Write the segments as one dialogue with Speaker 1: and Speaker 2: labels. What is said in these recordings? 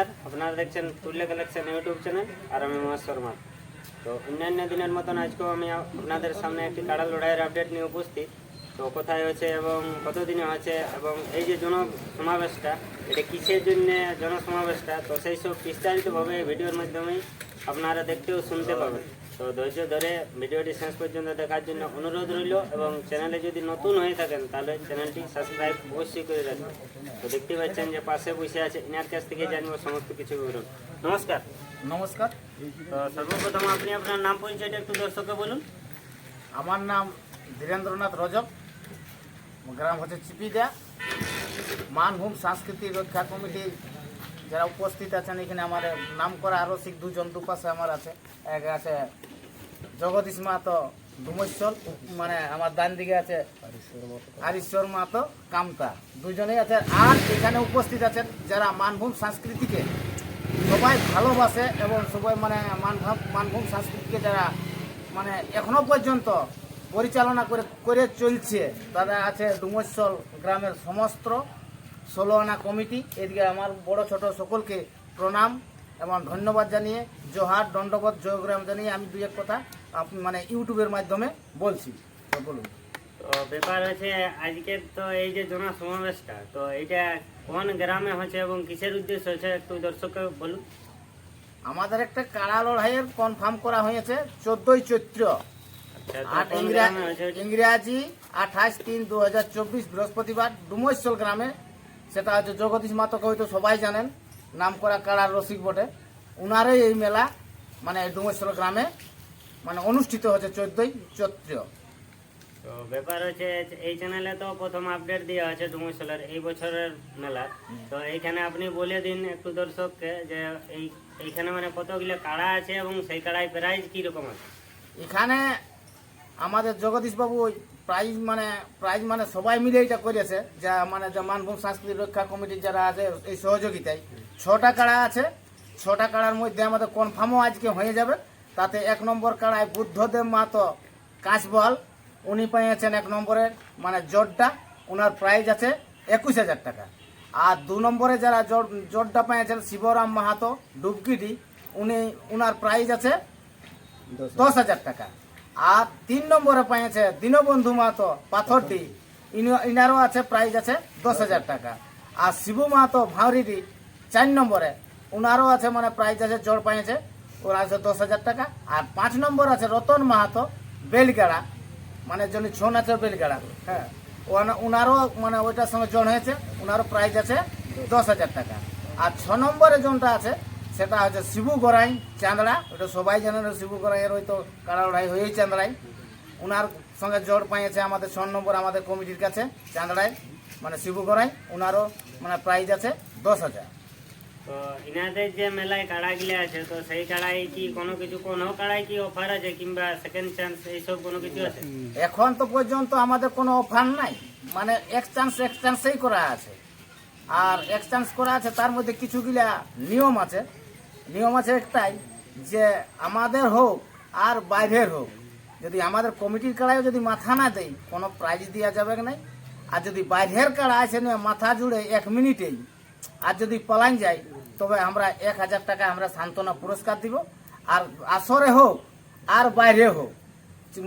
Speaker 1: নমস্কার আপনারা দেখছেন তুল্য কালেকশন ইউটিউব চ্যানেল আর আমি মহেশ শর্মা তো অন্যান্য দিনের মতন আজকেও আমি আপনাদের সামনে একটি কাড়া লড়াইয়ের আপডেট নিয়ে উপস্থিত তো কোথায় হয়েছে এবং কতদিনে হয়েছে এবং এই যে জন সমাবেশটা এটা কিসের জন্য জনসমাবেশটা তো সেই সব বিস্তারিতভাবে এই ভিডিওর মাধ্যমেই আপনারা দেখতে ও শুনতে পাবেন তো ধৈর্য ধরে ভিডিওটি শেষ পর্যন্ত দেখার জন্য অনুরোধ রইল এবং চ্যানেলে যদি নতুন হয়ে থাকেন তাহলে চ্যানেলটি সাবস্ক্রাইব অবশ্যই করে রাখবেন। তো দেখতে পাচ্ছেন যে পাশে বসে আছে ইনার কাছ থেকে জানব সমস্ত কিছু বিবরণ। নমস্কার।
Speaker 2: নমস্কার।
Speaker 1: তো সর্বপ্রথম আপনি আপনার নাম পরিচয়টা একটু দর্শককে বলুন।
Speaker 2: আমার নাম ধীরেন্দ্রনাথ রজক। গ্রাম হচ্ছে চিপিদা মানভূম সাংস্কৃতিক রক্ষা কমিটির যারা উপস্থিত আছেন, এখানে আমার নাম করা আরও শিখ দুজন দুপাশে আমার আছে। এক আছে জগদীশ মাহাতো ডুমস্বর মানে আমার ডান দিকে আছে হরিশ্বর মাহাতো কামতা। দুজনেই আছে। আর এখানে উপস্থিত আছেন যারা মানভূম সংস্কৃতিকে সবাই ভালোবাসে এবং সবাই মানে মানভূম মানভূম সংস্কৃতিকে যারা মানে এখনও পর্যন্ত পরিচালনা করে করে চলছে তারা আছে ডুমস্বল গ্রামের সমস্ত ষোলো আনা কমিটি এদিকে আমার বড় ছোট সকলকে প্রণাম এবং ধন্যবাদ জানিয়ে জোহার দণ্ডবোধ জয়গ্রাম জানিয়ে আমি দুই এক কথা আপ- মানে ইউটিউবের মাধ্যমে বলছি। তো বলুন।
Speaker 1: তো ব্যাপার হচ্ছে আজকের তো এই যে জনসমাবেশটা তো এটা কোন গ্রামে হচ্ছে এবং কিসের উদ্দেশ্য হচ্ছে একটু দর্শককে বলুন।
Speaker 2: আমাদের একটা কাড়া লড়াইয়ের কনফার্ম করা হয়েছে চোদ্দই চৈত্র।
Speaker 1: আচ্ছা?
Speaker 2: ইংরাজি আঠাশ তিন দু হাজার চব্বিশ বৃহস্পতিবার ডুমৈশ্বল গ্রামে সেটা হচ্ছে জগদীশ মাতকে হয়তো সবাই জানেন নাম করা কাড়ার রসিক বটে। উনারই এই মেলা মানে ডুমৈশ্বল গ্রামে মানে অনুষ্ঠিত হচ্ছে চোদ্দই চৈত্র।
Speaker 1: তো ব্যাপার হচ্ছে এই চ্যানেলে তো প্রথম আপডেট দেওয়া আছে ডুমুসলের এই বছরের মেলা। তো এইখানে আপনি বলে দিন একটু দর্শককে যে এই এইখানে মানে কতগুলো কাড়া আছে এবং সেই কাড়ায় প্রাইস কি রকম আছে?
Speaker 2: এখানে আমাদের জগদীশ বাবু ওই প্রাইজ মানে প্রাইজ মানে সবাই মিলে এটা করেছে যা মানে যে মানভূম সাংস্কৃতিক রক্ষা কমিটির যারা আছে এই সহযোগিতায়। ছটা কাড়া আছে ছটা কাড়ার মধ্যে আমাদের কনফার্মও আজকে হয়ে যাবে। তাতে এক নম্বর কাড়ায় বুদ্ধদেব মাহাতো কাঁচবল উনি পেয়েছেন এক নম্বরের মানে জোরটা ওনার প্রাইজ আছে একুশ হাজার টাকা। আর দু নম্বরে যারা জোর জোরটা পেয়েছেন শিবরাম মাহাতো ডুবকিটি উনি ওনার প্রাইজ আছে দশ হাজার টাকা। আর তিন নম্বরে পেয়েছে দীনবন্ধু মাহাতো, পাথরটি। ইনি- ইনারও আছে প্রাইজ আছে দশ হাজার টাকা। আর শিবু মাহাতো ভাঁড়িটি চার নম্বরে। ওনারও আছে মানে প্রাইজ আছে, জোর পেয়েছে ওর আছে দশ হাজার টাকা। আর পাঁচ নম্বর আছে রতন মাহাতো, বেলগাড়া। মানে যিনি ছৌ নাচের বেলগাড়া। হ্যাঁ। ওনা- ওনারও মানে ওইটার সঙ্গে জন হয়েছে ওনারও প্রাইজ আছে দশ হাজার টাকা। আর ছ নম্বরে জনটা আছে সেটা হচ্ছে শিবু গড়াই চাঁদড়া ওটা সবাই জানেন শিবু গড়াইয়ের ওই তো কাড়া লড়াই হয়েই চাঁদড়াই। ওনার সঙ্গে জোর পাইয়েছে আমাদের ছ নম্বর আমাদের কমিটির কাছে চাঁদড়ায় মানে শিবু গড়াই ওনারও মানে প্রাইজ আছে দশ হাজার।
Speaker 1: তো ইনাদের যে মেলায় কাড়াগুলো আছে তো সেই কাড়ায় কি কোনো কিছু কোনো কাড়ায় কি অফার আছে কিংবা সেকেন্ড চান্স এইসব কোনো কিছু আছে?
Speaker 2: এখন তো পর্যন্ত আমাদের কোনো অফার নাই মানে এক্সচেঞ্জ এক্সচেঞ্জেই করা আছে। আর এক্সচেঞ্জ করা আছে তার মধ্যে কিছুগুলা নিয়ম আছে। নিয়ম আছে একটাই যে আমাদের হোক আর বাইরের হোক। যদি আমাদের কমিটির কাড়ায় যদি মাথা না দেয়, কোনো প্রাইজ দেওয়া যাবে নাই? আর যদি বাইরের কাড়া আছে না মাথা জুড়ে এক মিনিটেই আর যদি পলাইন যায়, তবে আমরা এক হাজার টাকা আমরা সান্ত্বনা পুরস্কার দিব। আর আসরে হোক আর বাইরে হোক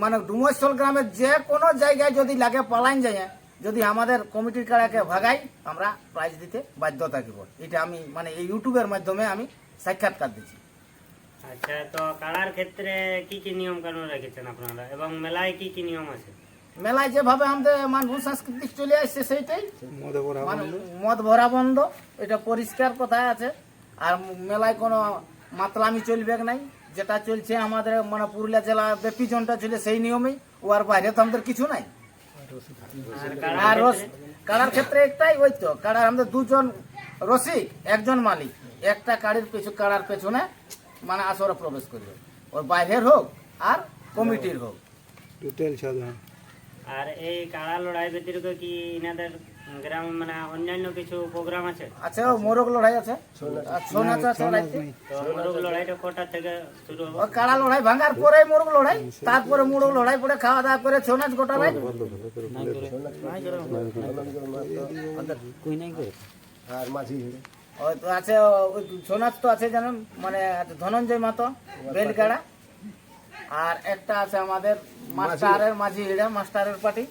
Speaker 2: মানে ডুমস্থল গ্রামের যে কোনো জায়গায় যদি লাগে পালাইন যায় যদি আমাদের কমিটির কাড়াকে ভাগাই আমরা প্রাইজ দিতে বাধ্য থাকিব এটা আমি মানে এই ইউটিউবের মাধ্যমে আমি সাক্ষাৎকার দিচ্ছি।
Speaker 1: আচ্ছা তো কাড়ার ক্ষেত্রে কি কি নিয়ম কানুন রেখেছেন আপনারা? এবং মেলায় কি কি নিয়ম আছে?
Speaker 2: মেলায় যেভাবে আমাদের মানভূম সাংস্কৃতিক চলে আসছে সেইটাই। মানে মদ ভরা বন্ধ এটা পরিষ্কার কথায় আছে। আর মেলায় কোনো মাতলামি চলবে নাই। যেটা চলছে আমাদের মানে পুরুলিয়া জেলা ব্যাপী জনটা চলে সেই নিয়মেই। ও আর বাইরে তো আমাদের কিছু নাই।
Speaker 1: আর
Speaker 2: আর
Speaker 1: কাড়ার ক্ষেত্রে
Speaker 2: একটাই ওই তো কাড়ার আমাদের দুজন রসিক একজন মালিক। একটা কাড়ির পিছু কাড়ার পেছনে মানে আসরে প্রবেশ করবে। ওর বাইরের হোক আর কমিটির হোক।
Speaker 3: টোটাল সাধারণ।
Speaker 1: আর এই কাড়া লড়াই ব্যতিরিক্ত কি ইনাদের গ্রাম মানে অন্যান্য কিছু প্রোগ্রাম আছে।
Speaker 2: আচ্ছা ও মোরগ লড়াই আছে। ছৌ নাচ আছে রাইতে।
Speaker 1: তো মোরগ লড়াইটা কটা থেকে শুরু হবে।
Speaker 2: কাড়া লড়াই ভাঙার পরে মোরগ লড়াই তারপরে মোরগ লড়াই পরে খাওয়া দাওয়া করে ছৌ নাচ গোটা
Speaker 4: আর মাঝি
Speaker 2: ওই তো আছে ওই সোনার তো আছে জানেন মানে ধনঞ্জয় মাতো বেলগাড়া। আর একটা আছে আমাদের মাস্টারের মাঝি হিড়া মাস্টারের পার্টি।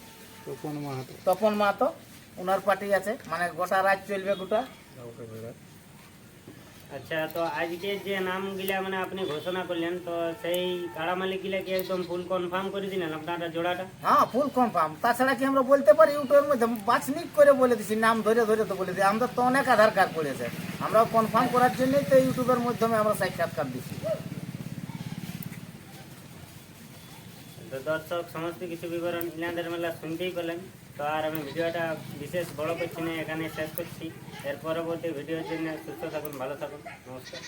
Speaker 3: তপন মাহাতো।
Speaker 2: তপন মাতো ওনার পার্টি আছে। মানে গোটা রাত চলবে গোটা।
Speaker 1: আচ্ছা তো আজকে যে নামগুলা মানে আপনি ঘোষণা করলেন তো সেই কাড়া মালিকগুলা কি একদম ফুল কনফার্ম করে দিলেন আপনারা জোড়াটা?
Speaker 2: হ্যাঁ ফুল কনফার্ম তাছাড়া কি আমরা বলতে পারি ইউটিউবের মধ্যে? বাছনিক করে বলে দিছি নাম ধরে ধরে তো বলে দিই। আমাদের তো অনেক আধার কার্ড পড়েছে আমরা কনফার্ম করার জন্যই তো ইউটিউবের মাধ্যমে আমরা সাক্ষাৎকার দিচ্ছি
Speaker 1: তো দর্শক, সমস্ত কিছু বিবরণ ইনাদের মেলা শুনতেই পেলেন। তো আর আমি ভিডিওটা বিশেষ বড় করছি না এখানে শেষ করছি। এর পরবর্তী ভিডিওর জন্য সুস্থ থাকুন, ভালো থাকুন, নমস্কার।